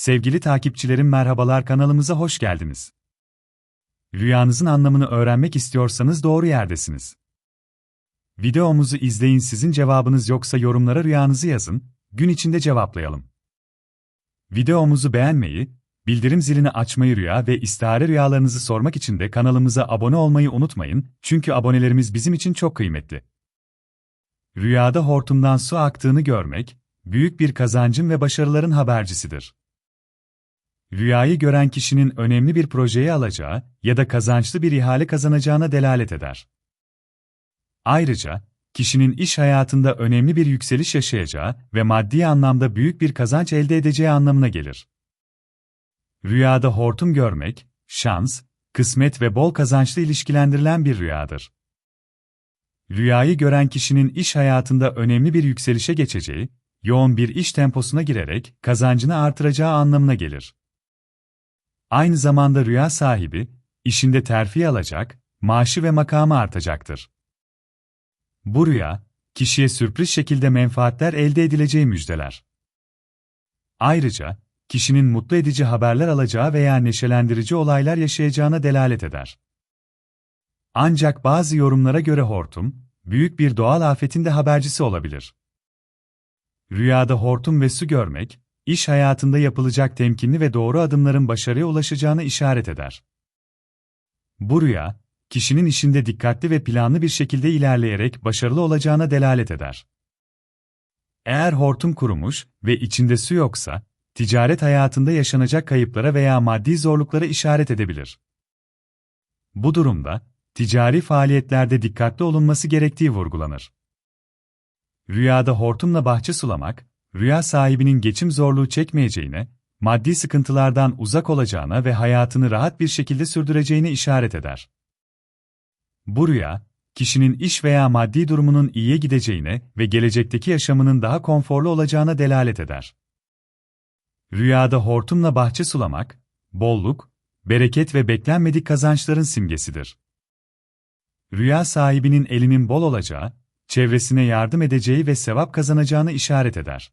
Sevgili takipçilerim merhabalar kanalımıza hoş geldiniz. Rüyanızın anlamını öğrenmek istiyorsanız doğru yerdesiniz. Videomuzu izleyin sizin cevabınız yoksa yorumlara rüyanızı yazın, gün içinde cevaplayalım. Videomuzu beğenmeyi, bildirim zilini açmayı rüya ve istihare rüyalarınızı sormak için de kanalımıza abone olmayı unutmayın çünkü abonelerimiz bizim için çok kıymetli. Rüyada hortumdan su aktığını görmek, büyük bir kazancın ve başarıların habercisidir. Rüyayı gören kişinin önemli bir projeyi alacağı ya da kazançlı bir ihale kazanacağına delalet eder. Ayrıca, kişinin iş hayatında önemli bir yükseliş yaşayacağı ve maddi anlamda büyük bir kazanç elde edeceği anlamına gelir. Rüyada hortum görmek, şans, kısmet ve bol kazançlı ilişkilendirilen bir rüyadır. Rüyayı gören kişinin iş hayatında önemli bir yükselişe geçeceği, yoğun bir iş temposuna girerek kazancını artıracağı anlamına gelir. Aynı zamanda rüya sahibi, işinde terfi alacak, maaşı ve makamı artacaktır. Bu rüya, kişiye sürpriz şekilde menfaatler elde edileceği müjdeler. Ayrıca, kişinin mutlu edici haberler alacağı veya neşelendirici olaylar yaşayacağına delalet eder. Ancak bazı yorumlara göre hortum, büyük bir doğal afetin de habercisi olabilir. Rüyada hortum ve su görmek, iş hayatında yapılacak temkinli ve doğru adımların başarıya ulaşacağını işaret eder. Bu rüya, kişinin işinde dikkatli ve planlı bir şekilde ilerleyerek başarılı olacağına delalet eder. Eğer hortum kurumuş ve içinde su yoksa, ticaret hayatında yaşanacak kayıplara veya maddi zorluklara işaret edebilir. Bu durumda, ticari faaliyetlerde dikkatli olunması gerektiği vurgulanır. Rüyada hortumla bahçe sulamak, rüya sahibinin geçim zorluğu çekmeyeceğine, maddi sıkıntılardan uzak olacağına ve hayatını rahat bir şekilde sürdüreceğine işaret eder. Bu rüya, kişinin iş veya maddi durumunun iyiye gideceğine ve gelecekteki yaşamının daha konforlu olacağına delalet eder. Rüyada hortumla bahçe sulamak, bolluk, bereket ve beklenmedik kazançların simgesidir. Rüya sahibinin elinin bol olacağı, çevresine yardım edeceği ve sevap kazanacağını işaret eder.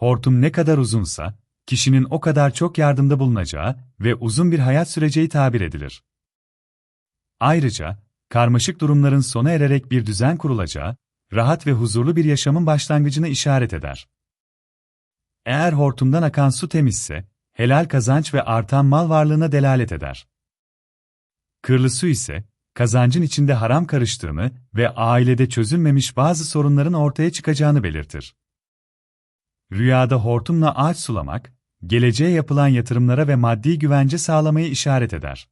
Hortum ne kadar uzunsa, kişinin o kadar çok yardımda bulunacağı ve uzun bir hayat süreceği tabir edilir. Ayrıca, karmaşık durumların sona ererek bir düzen kurulacağı, rahat ve huzurlu bir yaşamın başlangıcını işaret eder. Eğer hortumdan akan su temizse, helal kazanç ve artan mal varlığına delalet eder. Kırlı su ise, kazancın içinde haram karıştığını ve ailede çözülmemiş bazı sorunların ortaya çıkacağını belirtir. Rüyada hortumla ağaç sulamak, geleceğe yapılan yatırımlara ve maddi güvence sağlamayı işaret eder.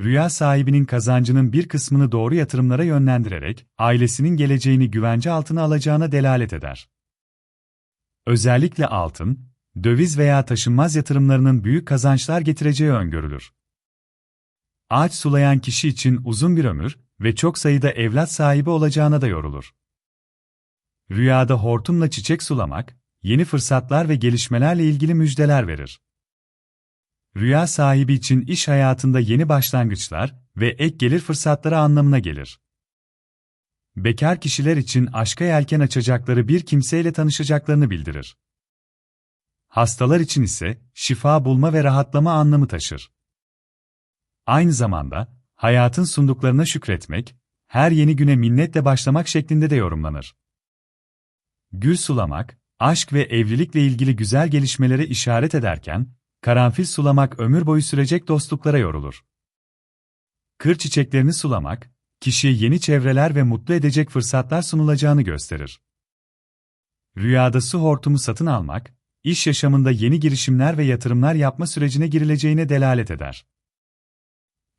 Rüya sahibinin kazancının bir kısmını doğru yatırımlara yönlendirerek, ailesinin geleceğini güvence altına alacağına delalet eder. Özellikle altın, döviz veya taşınmaz yatırımlarının büyük kazançlar getireceği öngörülür. Ağaç sulayan kişi için uzun bir ömür ve çok sayıda evlat sahibi olacağına da yorulur. Rüyada hortumla çiçek sulamak, yeni fırsatlar ve gelişmelerle ilgili müjdeler verir. Rüya sahibi için iş hayatında yeni başlangıçlar ve ek gelir fırsatları anlamına gelir. Bekar kişiler için aşka yelken açacakları bir kimseyle tanışacaklarını bildirir. Hastalar için ise şifa bulma ve rahatlama anlamı taşır. Aynı zamanda, hayatın sunduklarına şükretmek, her yeni güne minnetle başlamak şeklinde de yorumlanır. Gül sulamak, aşk ve evlilikle ilgili güzel gelişmelere işaret ederken, karanfil sulamak ömür boyu sürecek dostluklara yorulur. Kır çiçeklerini sulamak, kişiye yeni çevreler ve mutlu edecek fırsatlar sunulacağını gösterir. Rüyada su hortumu satın almak, iş yaşamında yeni girişimler ve yatırımlar yapma sürecine girileceğine delalet eder.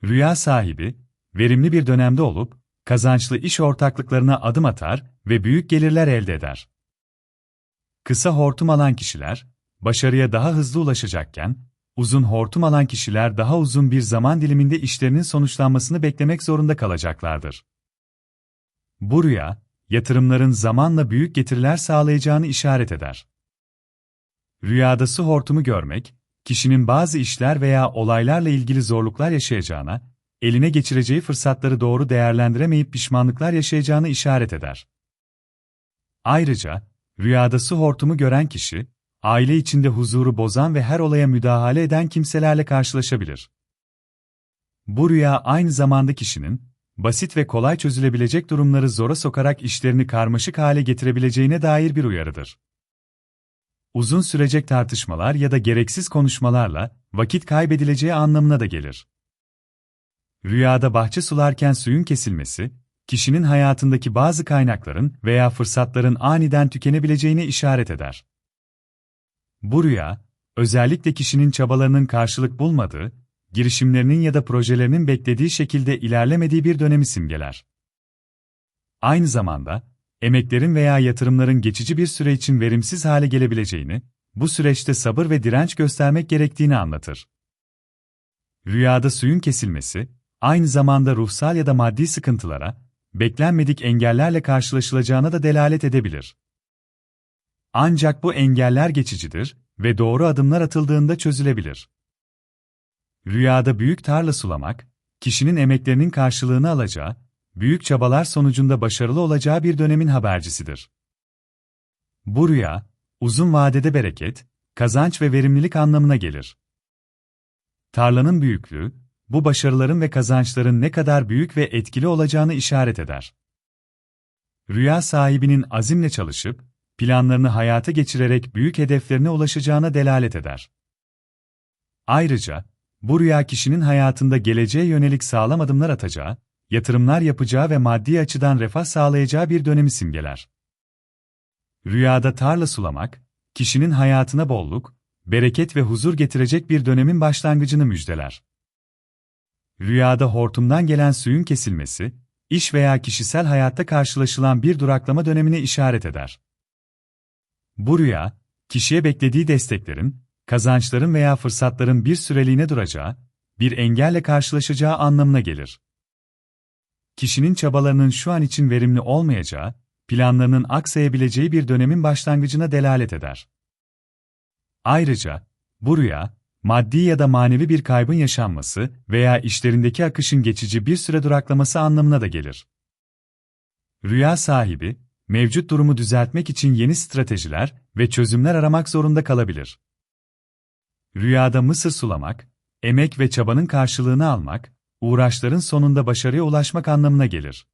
Rüya sahibi, verimli bir dönemde olup, kazançlı iş ortaklıklarına adım atar ve büyük gelirler elde eder. Kısa hortum alan kişiler, başarıya daha hızlı ulaşacakken, uzun hortum alan kişiler daha uzun bir zaman diliminde işlerinin sonuçlanmasını beklemek zorunda kalacaklardır. Bu rüya, yatırımların zamanla büyük getiriler sağlayacağını işaret eder. Rüyada su hortumu görmek, kişinin bazı işler veya olaylarla ilgili zorluklar yaşayacağına, eline geçireceği fırsatları doğru değerlendiremeyip pişmanlıklar yaşayacağını işaret eder. Ayrıca, rüyada su hortumu gören kişi, aile içinde huzuru bozan ve her olaya müdahale eden kimselerle karşılaşabilir. Bu rüya aynı zamanda kişinin, basit ve kolay çözülebilecek durumları zora sokarak işlerini karmaşık hale getirebileceğine dair bir uyarıdır. Uzun sürecek tartışmalar ya da gereksiz konuşmalarla vakit kaybedileceği anlamına da gelir. Rüyada bahçe sularken suyun kesilmesi, kişinin hayatındaki bazı kaynakların veya fırsatların aniden tükenebileceğine işaret eder. Bu rüya, özellikle kişinin çabalarının karşılık bulmadığı, girişimlerinin ya da projelerinin beklediği şekilde ilerlemediği bir dönemi simgeler. Aynı zamanda, emeklerin veya yatırımların geçici bir süre için verimsiz hale gelebileceğini, bu süreçte sabır ve direnç göstermek gerektiğini anlatır. Rüyada suyun kesilmesi, aynı zamanda ruhsal ya da maddi sıkıntılara, beklenmedik engellerle karşılaşılacağına da delalet edebilir. Ancak bu engeller geçicidir ve doğru adımlar atıldığında çözülebilir. Rüyada büyük tarla sulamak, kişinin emeklerinin karşılığını alacağı, büyük çabalar sonucunda başarılı olacağı bir dönemin habercisidir. Bu rüya, uzun vadede bereket, kazanç ve verimlilik anlamına gelir. Tarlanın büyüklüğü, bu başarıların ve kazançların ne kadar büyük ve etkili olacağını işaret eder. Rüya sahibinin azimle çalışıp, planlarını hayata geçirerek büyük hedeflerine ulaşacağına delalet eder. Ayrıca, bu rüya kişinin hayatında geleceğe yönelik sağlam adımlar atacağı, yatırımlar yapacağı ve maddi açıdan refah sağlayacağı bir dönemi simgeler. Rüyada tarla sulamak, kişinin hayatına bolluk, bereket ve huzur getirecek bir dönemin başlangıcını müjdeler. Rüyada hortumdan gelen suyun kesilmesi, iş veya kişisel hayatta karşılaşılan bir duraklama dönemine işaret eder. Bu rüya, kişiye beklediği desteklerin, kazançların veya fırsatların bir süreliğine duracağı, bir engelle karşılaşacağı anlamına gelir. Kişinin çabalarının şu an için verimli olmayacağı, planlarının aksayabileceği bir dönemin başlangıcına delalet eder. Ayrıca, bu rüya, maddi ya da manevi bir kaybın yaşanması veya işlerindeki akışın geçici bir süre duraklaması anlamına da gelir. Rüya sahibi, mevcut durumu düzeltmek için yeni stratejiler ve çözümler aramak zorunda kalabilir. Rüyada mısır sulamak, emek ve çabanın karşılığını almak, uğraşların sonunda başarıya ulaşmak anlamına gelir.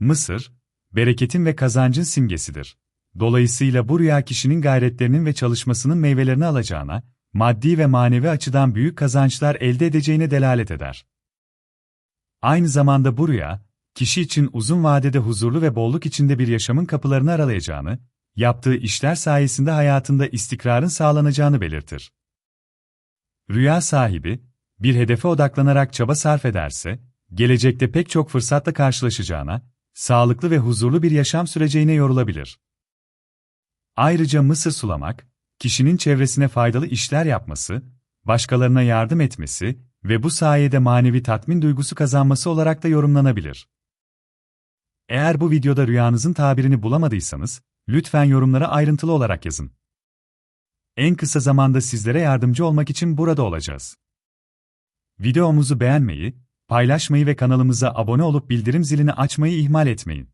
Mısır, bereketin ve kazancın simgesidir. Dolayısıyla bu rüya kişinin gayretlerinin ve çalışmasının meyvelerini alacağına, maddi ve manevi açıdan büyük kazançlar elde edeceğine delalet eder. Aynı zamanda bu rüya, kişi için uzun vadede huzurlu ve bolluk içinde bir yaşamın kapılarını aralayacağını, yaptığı işler sayesinde hayatında istikrarın sağlanacağını belirtir. Rüya sahibi, bir hedefe odaklanarak çaba sarf ederse, gelecekte pek çok fırsatla karşılaşacağına, sağlıklı ve huzurlu bir yaşam süreceğine yorulabilir. Ayrıca mısır sulamak, kişinin çevresine faydalı işler yapması, başkalarına yardım etmesi ve bu sayede manevi tatmin duygusu kazanması olarak da yorumlanabilir. Eğer bu videoda rüyanızın tabirini bulamadıysanız, lütfen yorumlara ayrıntılı olarak yazın. En kısa zamanda sizlere yardımcı olmak için burada olacağız. Videomuzu beğenmeyi, paylaşmayı ve kanalımıza abone olup bildirim zilini açmayı ihmal etmeyin.